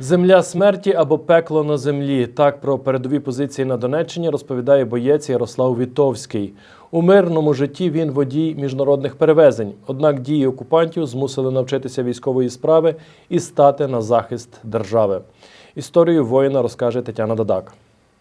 Земля смерті або пекло на землі. Так про передові позиції на Донеччині розповідає боєць Ярослав Вітовський. У мирному житті він водій міжнародних перевезень. Однак дії окупантів змусили навчитися військової справи і стати на захист держави. Історію воїна розкаже Тетяна Дадак.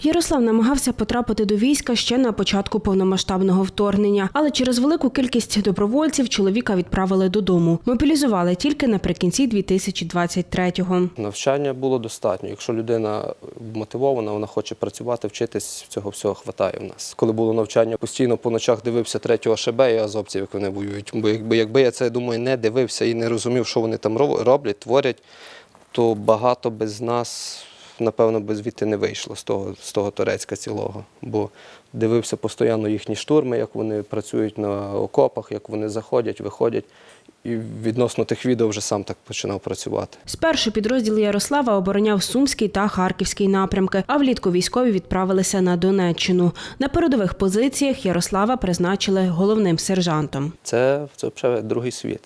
Ярослав намагався потрапити до війська ще на початку повномасштабного вторгнення, але через велику кількість добровольців чоловіка відправили додому. Мобілізували тільки наприкінці 2023-го. Навчання було достатньо. Якщо людина мотивована, вона хоче працювати, вчитись, цього всього хватає в нас. Коли було навчання, постійно по ночах дивився третього ШБ і азовців, як вони воюють. Бо якби, якби я це думаю, не дивився і не розумів, що вони там роблять, творять, то багато без нас, напевно, би звідти не вийшло з того, з того Турецька цілого. Бо дивився постійно їхні штурми, як вони працюють на окопах, як вони заходять, виходять. І відносно тих відео вже сам так починав працювати. Спершу підрозділ Ярослава обороняв Сумський та Харківський напрямки, а влітку військові відправилися на Донеччину. На передових позиціях Ярослава призначили головним сержантом. Це, це взагалі другий світ.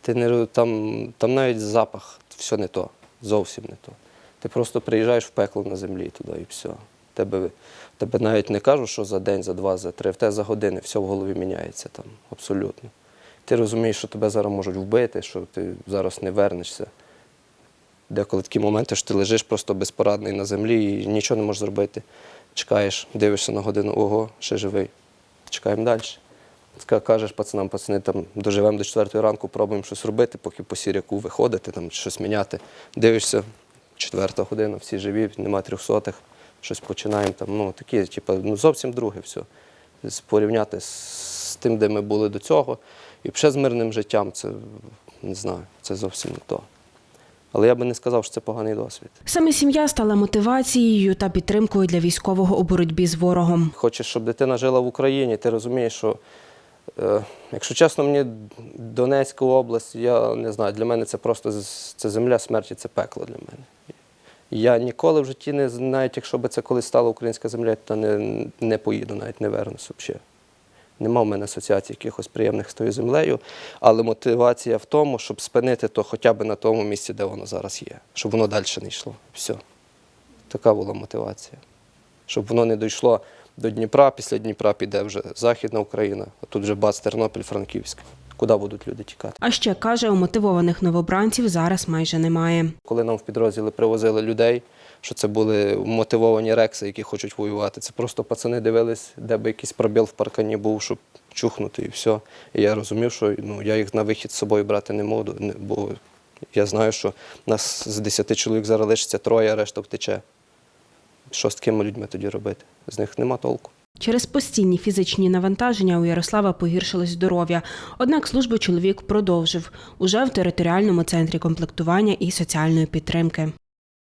Ти не, там, там навіть запах, все не то, зовсім не то. Ти просто приїжджаєш в пекло на землі туди і все. Тебе, тебе навіть не кажуть, що за день, за два, за три, в тебе за години все в голові міняється там абсолютно. Ти розумієш, що тебе зараз можуть вбити, що ти зараз не вернешся. Деколи такі моменти, що ти лежиш просто безпорадний на землі і нічого не можеш зробити. Чекаєш, дивишся на годину, ого, ще живий. Чекаємо далі. Кажеш пацанам, пацани, там доживемо до 4 ранку, пробуємо щось робити, поки по сіряку виходити, там щось міняти. Дивишся, четверта година, всі живі, нема трьохсотих, щось починаємо там. Ну, такі, типу, ну, зовсім друге все. Порівняти з, з тим, де ми були до цього, і ще з мирним життям, це не знаю, це зовсім не то. Але я би не сказав, що це поганий досвід. Саме сім'я стала мотивацією та підтримкою для військового у боротьбі з ворогом. Хочеш, щоб дитина жила в Україні, ти розумієш, що, е, якщо чесно, мені Донецька область, я не знаю, для мене це просто це земля смерті, це пекло для мене. Я ніколи в житті не навіть якщо б це колись стала українська земля, то не, не поїду, навіть не вернусь взагалі. Нема в мене асоціацій якихось приємних з тою землею, але мотивація в тому, щоб спинити то хоча б на тому місці, де воно зараз є, щоб воно далі не йшло. Все. Така була мотивація. Щоб воно не дійшло до Дніпра, після Дніпра піде вже Західна Україна, а тут вже бац, Тернопіль, Франківськ. Куди будуть люди тікати? А ще каже, у мотивованих новобранців зараз майже немає. Коли нам в підрозділи привозили людей, що це були мотивовані рекси, які хочуть воювати. Це просто пацани дивились, де би якийсь пробіл в паркані був, щоб чухнути і все. І я розумів, що ну, я їх на вихід з собою брати не можу, бо я знаю, що нас з 10 чоловік зараз лишиться троє, а решта втече. Що з такими людьми тоді робити? З них нема толку. Через постійні фізичні навантаження у Ярослава погіршилось здоров'я. Однак службу чоловік продовжив уже в територіальному центрі комплектування і соціальної підтримки.